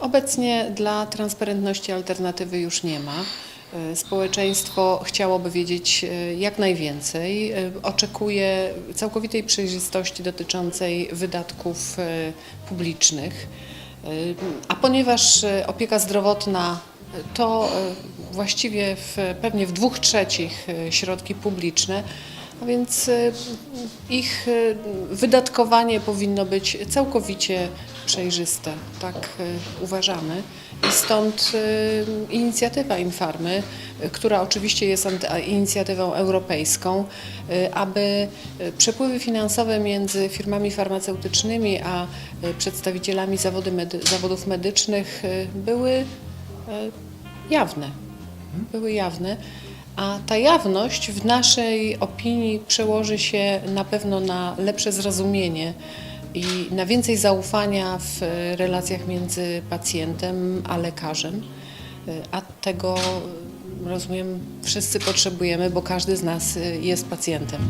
Obecnie dla transparentności alternatywy już nie ma. E, Społeczeństwo chciałoby wiedzieć e, jak najwięcej. E, Oczekuje całkowitej przejrzystości dotyczącej wydatków publicznych. A ponieważ opieka zdrowotna to właściwie w, pewnie w dwóch trzecich środki publiczne, a więc e, ich e, wydatkowanie powinno być całkowicie przejrzyste, tak e, uważamy. I stąd inicjatywa Infarmy, która oczywiście jest inicjatywą europejską, aby przepływy finansowe między firmami farmaceutycznymi a przedstawicielami zawodów medycznych były jawne. Były jawne. A ta jawność w naszej opinii przełoży się na pewno na lepsze zrozumienie i na więcej zaufania w relacjach między pacjentem a lekarzem. A tego, rozumiem, wszyscy potrzebujemy, bo każdy z nas jest pacjentem.